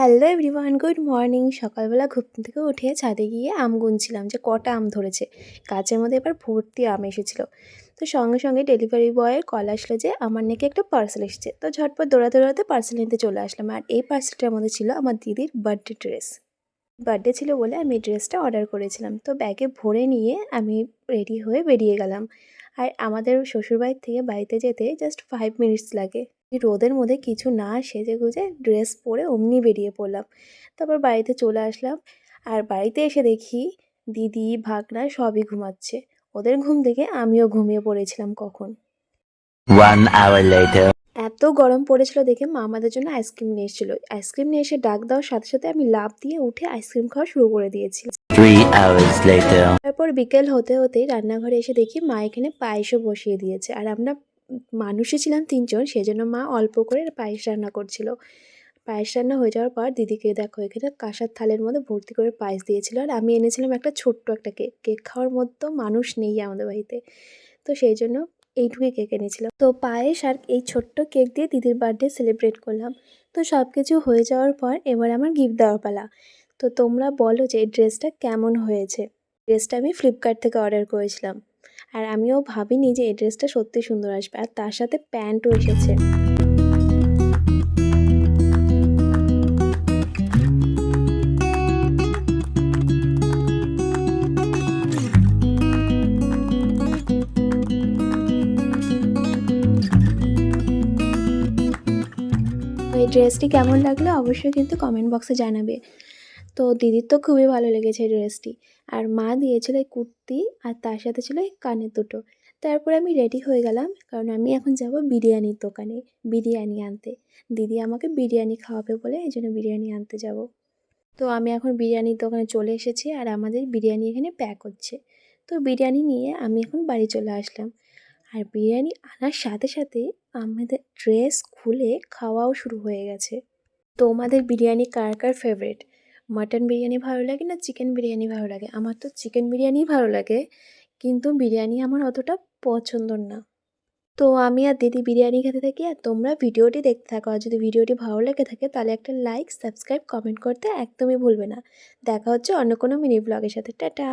Hello everyone good morning সকালবেলা ঘুম থেকে উঠে ছাদে গিয়ে আম গুনছিলাম যে কটা আম ধরেছে। গাছের মধ্যে এবার ভর্তি আম এসেছিল। তো সঙ্গে সঙ্গে ডেলিভারি বয়ের কল আসলো যে আমার নাকি একটা পার্সেল এসেছে। তো ঝটপট দৌড়াতে দৌড়াতে পার্সেল নিতে চলে আসলাম। আর এই পার্সেলটার মধ্যে ছিল আমার দিদির বার্থডে ড্রেস বার্থডে ছিল বলে আমি ড্রেসটা অর্ডার করেছিলাম। তো ব্যাগে ভরে নিয়ে আমি রেডি হয়ে বেরিয়ে গেলাম। আর আমাদের শ্বশুরবাড়ির থেকে বাড়িতে যেতে জাস্ট ফাইভ মিনিটস লাগে। রোদের মধ্যে কিছু না সেজে গুজে ড্রেস পরে অমনি বেরিয়ে পড়লাম। তারপর বাড়িতে চলে আসলাম আর বাড়িতে এসে দেখি দিদি ভাগনা সবই ঘুমাচ্ছে। ওদের ঘুম থেকে আমিও ঘুমিয়ে পড়েছিলাম কখন. এত গরম পড়েছিল দেখে মা আমাদের জন্য আইসক্রিম নিয়ে এসেছিল। আইসক্রিম নিয়ে এসে ডাক দেওয়ার সাথে সাথে আমি লাভ দিয়ে উঠে আইসক্রিম খাওয়া শুরু করে দিয়েছি. তারপর বিকেল হতে হতে রান্নাঘরে এসে দেখি মা এখানে পায়েসও বসিয়ে দিয়েছে আর আমরা মানুষই ছিলাম তিনজন, সেজন্য মা অল্প করে পায়েস রান্না করছিল। পায়েস রান্না হয়ে যাওয়ার পর দিদিকে দেখো, এখানে কাঁসার থালের মধ্যে ভর্তি করে পায়েস দিয়েছিল। আর আমি এনেছিলাম একটা ছোট্ট একটা কেক। কেক খাওয়ার মতো মানুষ নেই আমাদের বাড়িতে। তো সেই জন্য এইটুকুই কেক এনেছিলাম তো পায়েস আর এই ছোট্ট কেক দিয়ে দিদির বার্থডে সেলিব্রেট করলাম। তো সব কিছু হয়ে যাওয়ার পর এবার আমার গিফট দেওয়ার পালা। তো তোমরা বলো যে এই ড্রেসটা কেমন হয়েছে? ড্রেসটা আমি ফ্লিপকার্ট থেকে অর্ডার করেছিলাম। আর আমিও ভাবিনি যে এই ড্রেসটা সত্যি সুন্দর আসবে, আর তার সাথে প্যান্টও এসেছে। ড্রেসটি কেমন লাগল অবশ্যই কিন্তু কমেন্ট বক্সে জানাবে। তো দিদির তো খুবই ভালো লেগেছে ড্রেসটি আর মা দিয়েছিল এই কুর্তি আর তার সাথে ছিল এই কানের দুটো। তারপরে আমি রেডি হয়ে গেলাম, কারণ আমি এখন যাব বিরিয়ানির দোকানে, বিরিয়ানি আনতে। দিদি আমাকে বিরিয়ানি খাওয়াবে বলে এই জন্য বিরিয়ানি আনতে যাব। তো আমি এখন বিরিয়ানির দোকানে চলে এসেছি আর আমাদের বিরিয়ানি এখানে প্যাক হচ্ছে। তো বিরিয়ানি নিয়ে আমি এখন বাড়ি চলে আসলাম। আর বিরিয়ানি আনার সাথে সাথে আমাদের ড্রেস খুলে খাওয়াও শুরু হয়ে গেছে। তোমাদের বিরিয়ানি কার কার ফেভারিট মাটন বিরিয়ানি ভালো লাগে না চিকেন বিরিয়ানি ভালো লাগে? আমার তো চিকেন বিরিয়ানি ভালো লাগে, কিন্তু বিরিয়ানি আমার অতটা পছন্দ না। তো আমি আর দিদি বিরিয়ানি খেতে থাকি আর তোমরা ভিডিওটি দেখতে থাকো। আর যদি ভিডিওটি ভালো লেগে থাকে তাহলে একটা লাইক সাবস্ক্রাইব কমেন্ট করতে একদমই ভুলবে না। দেখা হচ্ছে অন্য কোনো মিনি ব্লগের সাথে। টাটা!